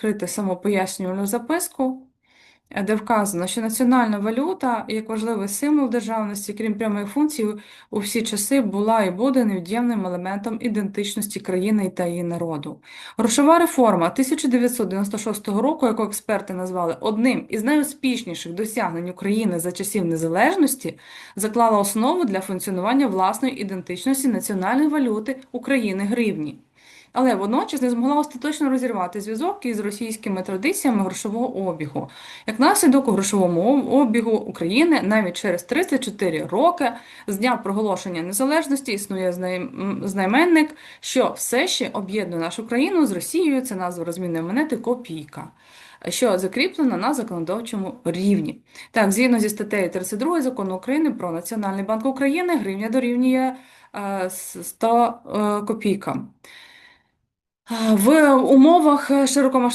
розкрити саму пояснювальну записку, е, де вказано, що національна валюта як важливий символ державності, крім прямої функції, у всі часи була і буде невід'ємним елементом ідентичності країни та її народу. Грошова реформа 1996 року, яку експерти назвали одним із найуспішніших досягнень України за часів незалежності, заклала основу для функціонування власної ідентичності національної валюти України гривні. Але водночас не змогла остаточно розірвати зв'язок із російськими традиціями грошового обігу. Як наслідок у грошовому обігу України навіть через 34 роки з дня проголошення незалежності існує знайменник, що все ще об'єднує нашу країну з Росією. Це назва розмінної монети копійка. Що закріплено на законодавчому рівні. Так, згідно зі статтею 32 закону України про Національний банк України, гривня дорівнює е, 100 е, копійкам. Е, В умовах широкомасштабного